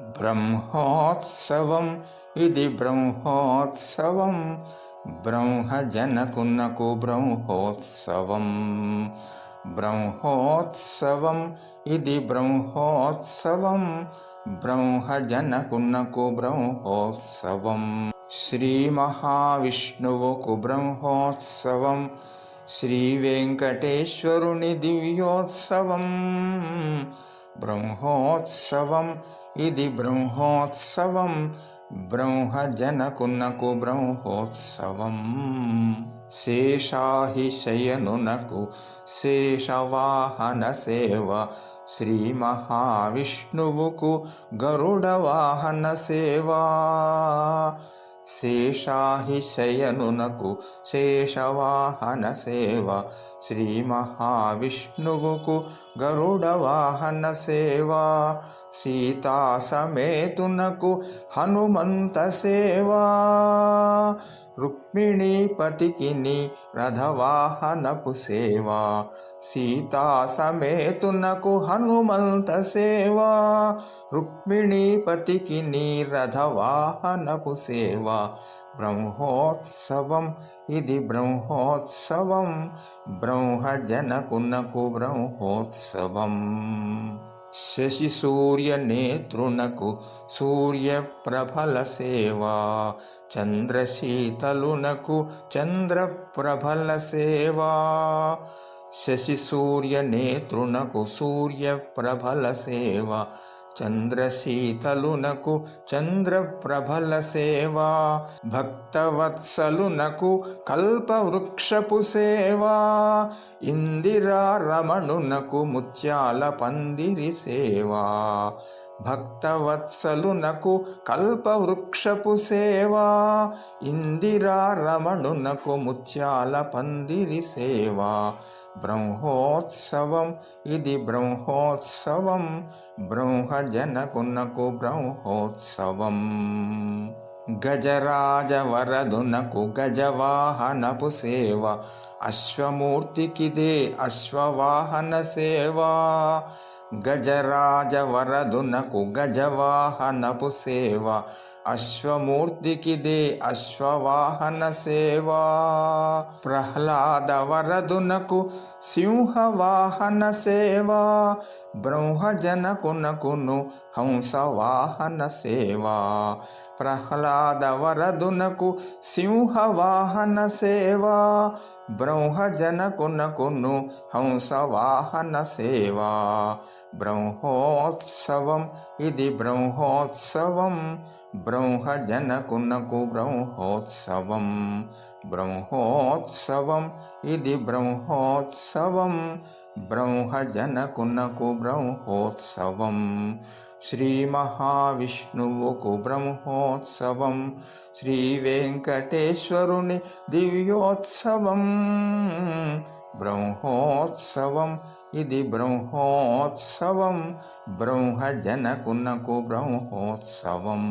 బ్రహ్మోత్సవం ఇది బ్రహ్మోత్సవం. బ్రహ్మజనకునకు బ్రహ్మోత్సవం. బ్రహ్మోత్సవం ఇది బ్రహ్మోత్సవం. బ్రహ్మజనకునకు బ్రహ్మోత్సవం. శ్రీ మహావిష్ణువుకు బ్రహ్మోత్సవం. శ్రీ వెంకటేశ్వరుని దివ్యోత్సవం. బ్రహ్మోత్సవం. ఇది బ్రహ్మోత్సవం. బ్రహ్మజనకునకు బ్రహ్మోత్సవం. శేషాహిశయనునకు శేషవాహన సేవ శ్రీ మహావిష్ణువుకు గరుడ వాహన సేవా శేషాహి శయనునకు శేషవాహన సేవ. శ్రీ మహావిష్ణువుకు గరుడ వాహన సేవ. సీతా సమేతునకు హనుమంత సేవా. రుక్మిణీపతికిని రథవాహనపు సేవ సీతా సమేతునకు హనుమంత సేవ రుక్మిణీపతికిని రథవాహనపు సేవ. బ్రహ్మోత్సవం ఇది బ్రహ్మోత్సవం బ్రహ్మజనకునకు బ్రహ్మోత్సవం. శశి సూర్య నేత్రునకు సూర్యప్రభల సేవా. చంద్రశీతలునకు చంద్రప్రభల సేవా. శశి సూర్య నేత్రునకు సూర్యప్రభల సేవ. చంద్రశీతలునకు చంద్రప్రభల సేవా భక్తవత్సలునకు కల్పవృక్షపు సేవా ఇందిరారమణునకు ముత్యాల పందిరి సేవా. భక్తవత్సలునకు కల్పవృక్షపు సేవా ఇందిరా రమణునకు ముత్యాల పందిరి సేవా. బ్రహ్మోత్సవం ఇది బ్రహ్మోత్సవం బ్రహ్మజనకునకు బ్రహ్మోత్సవం. గజరాజవరదునకు గజవాహనపు సేవ అశ్వమూర్తికిదే అశ్వవాహన సేవా. గజరాజవరదునకు గజవాహనపు సేవ. అశ్వమూర్తికిదే అశ్వవాహన సేవా ప్రహ్లాద వరదునకు సింహవాహన సేవా బ్రహ్మజనకునకును హంసవాహన సేవా ప్రహ్లాద వరదునకు సింహవాహన సేవా బ్రహ్మజనకునకును హంసవాహన సేవా బ్రహ్మోత్సవం ఇది బ్రహ్మోత్సవం. బ్రహ్మజనకునకు బ్రహ్మోత్సవం బ్రహ్మోత్సవం ఇది బ్రహ్మోత్సవం. బ్రహ్మజనకునకు బ్రహ్మోత్సవం శ్రీ మహావిష్ణువుకు బ్రహ్మోత్సవం. శ్రీ వెంకటేశ్వరుని దివ్యోత్సవం. బ్రహ్మోత్సవం. ఇది బ్రహ్మోత్సవం. బ్రహ్మజనకునకు బ్రహ్మోత్సవం.